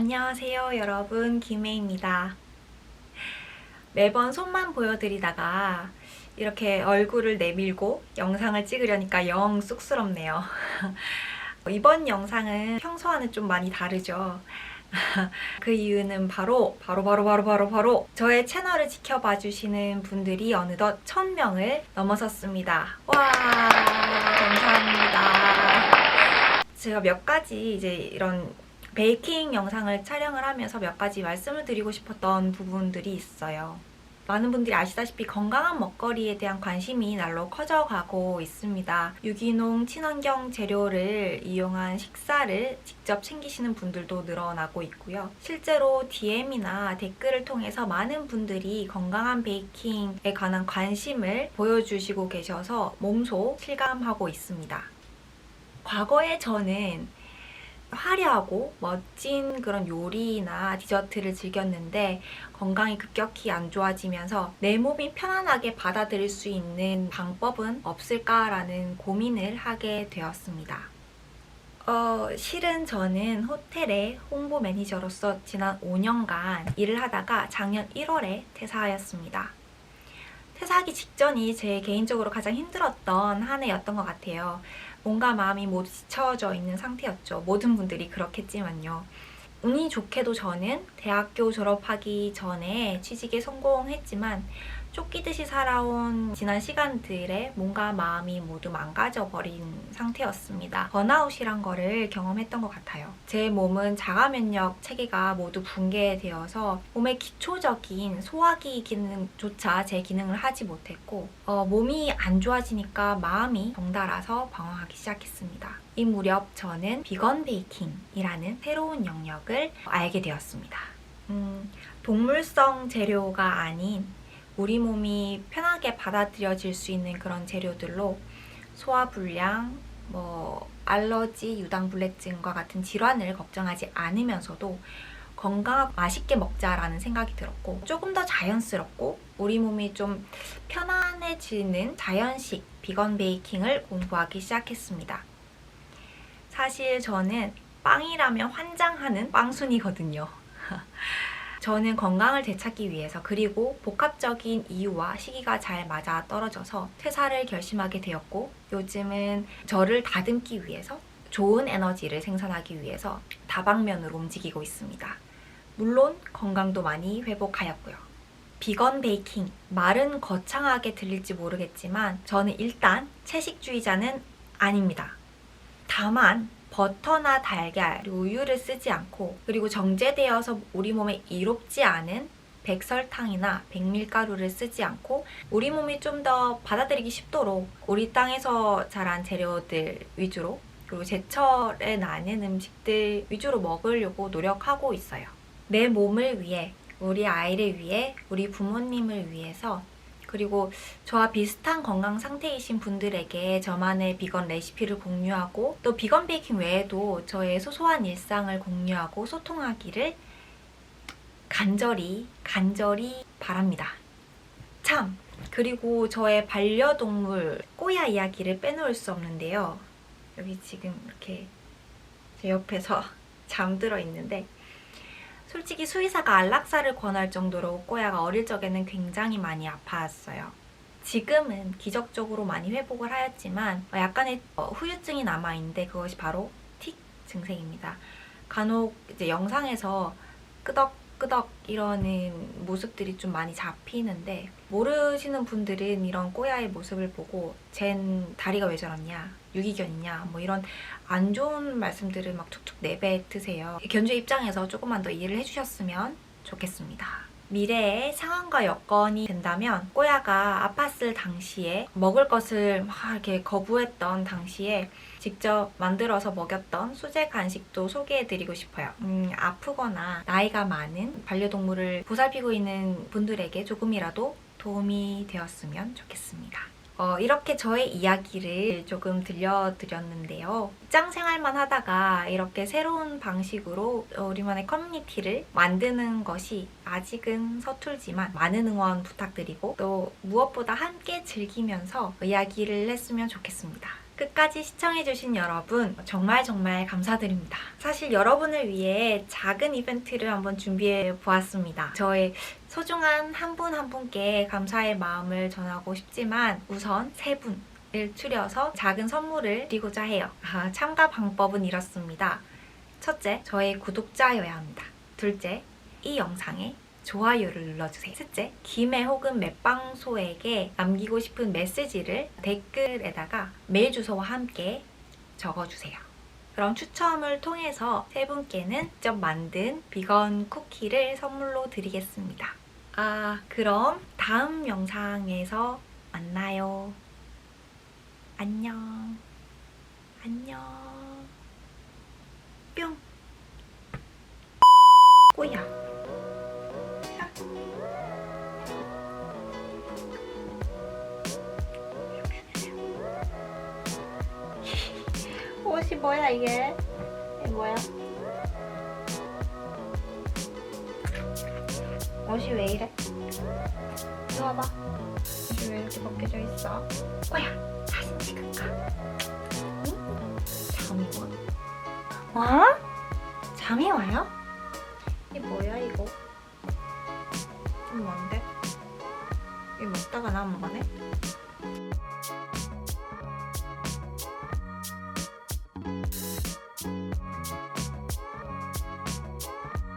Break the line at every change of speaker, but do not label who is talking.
안녕하세요 여러분 김혜입니다. 매번 손만 보여드리다가 이렇게 얼굴을 내밀고 영상을 찍으려니까 영 쑥스럽네요. 이번 영상은 평소와는 좀 많이 다르죠. 그 이유는 바로 바로 바로 바로 바로 바로 저의 채널을 지켜봐 주시는 분들이 어느덧 1000명을 넘어섰습니다. 와 감사합니다. 제가 몇 가지 이제 이런 베이킹 영상을 촬영을 하면서 몇 가지 말씀을 드리고 싶었던 부분들이 있어요. 많은 분들이 아시다시피 건강한 먹거리에 대한 관심이 날로 커져가고 있습니다. 유기농 친환경 재료를 이용한 식사를 직접 챙기시는 분들도 늘어나고 있고요. 실제로 DM이나 댓글을 통해서 많은 분들이 건강한 베이킹에 관한 관심을 보여주시고 계셔서 몸소 실감하고 있습니다. 과거에 저는 화려하고 멋진 그런 요리나 디저트를 즐겼는데 건강이 급격히 안 좋아지면서 내 몸이 편안하게 받아들일 수 있는 방법은 없을까라는 고민을 하게 되었습니다. 어, 실은 저는 호텔의 홍보 매니저로서 지난 5년간 일을 하다가 작년 1월에 퇴사하였습니다. 퇴사하기 직전이 제 개인적으로 가장 힘들었던 한 해였던 것 같아요. 몸과 마음이 모두 지쳐져 있는 상태였죠. 모든 분들이 그렇겠지만요. 운이 좋게도 저는 대학교 졸업하기 전에 취직에 성공했지만 쫓기듯이 살아온 지난 시간들에 몸과 마음이 모두 망가져 버린 상태였습니다. 번아웃이란 거를 경험했던 것 같아요. 제 몸은 자가 면역 체계가 모두 붕괴되어서 몸의 기초적인 소화기 기능조차 제 기능을 하지 못했고 어, 몸이 안 좋아지니까 마음이 덩달아서 방황하기 시작했습니다. 이 무렵 저는 비건 베이킹이라는 새로운 영역을 알게 되었습니다. 음, 동물성 재료가 아닌 우리 몸이 편하게 받아들여질 수 있는 그런 재료들로 소화불량, 뭐 알러지, 유당불내증과 같은 질환을 걱정하지 않으면서도 건강 맛있게 먹자라는 생각이 들었고 조금 더 자연스럽고 우리 몸이 좀 편안해지는 자연식 비건 베이킹을 공부하기 시작했습니다. 사실 저는 빵이라면 환장하는 빵순이거든요. 저는 건강을 되찾기 위해서 그리고 복합적인 이유와 시기가 잘 맞아 떨어져서 퇴사를 결심하게 되었고 요즘은 저를 다듬기 위해서 좋은 에너지를 생산하기 위해서 다방면으로 움직이고 있습니다. 물론 건강도 많이 회복하였고요. 비건 베이킹 말은 거창하게 들릴지 모르겠지만 저는 일단 채식주의자는 아닙니다. 다만 버터나 달걀, 우유를 쓰지 않고 그리고 정제되어서 우리 몸에 이롭지 않은 백설탕이나 백밀가루를 쓰지 않고 우리 몸이 좀 더 받아들이기 쉽도록 우리 땅에서 자란 재료들 위주로 그리고 제철에 나는 음식들 위주로 먹으려고 노력하고 있어요. 내 몸을 위해, 우리 아이를 위해, 우리 부모님을 위해서 그리고 저와 비슷한 건강 상태이신 분들에게 저만의 비건 레시피를 공유하고 또 비건 베이킹 외에도 저의 소소한 일상을 공유하고 소통하기를 간절히 간절히 바랍니다. 참 그리고 저의 반려동물 꼬야 이야기를 빼놓을 수 없는데요. 여기 지금 이렇게 제 옆에서 잠들어 있는데 솔직히 수의사가 안락사를 권할 정도로 꼬야가 어릴 적에는 굉장히 많이 아파했어요. 지금은 기적적으로 많이 회복을 하였지만 약간의 어, 후유증이 남아있는데 그것이 바로 틱 증세입니다. 간혹 이제 영상에서 끄덕 끄덕 이러는 모습들이 좀 많이 잡히는데 모르시는 분들은 이런 꼬야의 모습을 보고 쟨 다리가 왜 저러냐 유기견이냐 뭐 이런 안 좋은 말씀들을 막 툭툭 내뱉으세요. 견주 입장에서 조금만 더 이해를 해주셨으면 좋겠습니다. 미래에 상황과 여건이 된다면 꼬야가 아팠을 당시에 먹을 것을 막 이렇게 거부했던 당시에 직접 만들어서 먹였던 수제 간식도 소개해드리고 싶어요. 음, 아프거나 나이가 많은 반려동물을 보살피고 있는 분들에게 조금이라도 도움이 되었으면 좋겠습니다. 어, 이렇게 저의 이야기를 조금 들려드렸는데요. 직장 생활만 하다가 이렇게 새로운 방식으로 우리만의 커뮤니티를 만드는 것이 아직은 서툴지만 많은 응원 부탁드리고 또 무엇보다 함께 즐기면서 이야기를 했으면 좋겠습니다. 끝까지 시청해주신 여러분 정말 정말 감사드립니다. 사실 여러분을 위해 작은 이벤트를 한번 준비해 보았습니다. 저의 소중한 한분한 분께 감사의 마음을 전하고 싶지만 우선 세 분 을 추려서 작은 선물을 드리고자 해요. 아, 참가 방법은 이렇습니다. 첫째, 저의 구독자여야 합니다. 둘째, 이 영상에 좋아요를 눌러주세요. 셋째, 김해 혹은 맷방소에게 남기고 싶은 메시지를 댓글에다가 메일 주소와 함께 적어주세요. 그럼 추첨을 통해서 세 분께는 직접 만든 비건 쿠키를 선물로 드리겠습니다. 아, 그럼 다음 영상에서 만나요. 안녕. 안녕. 뿅. 옷이 뭐야 이게? 이게 뭐야? 옷이 왜 이래? 이리 와봐. 옷이 왜 이렇게 벗겨져 있어? 꼬야, 사진 찍을까? 응? 잠이 와? 어? 잠이 와요? 이게 뭐야 이거? 좀 뭔데? 이거 먹다가 남은 거네?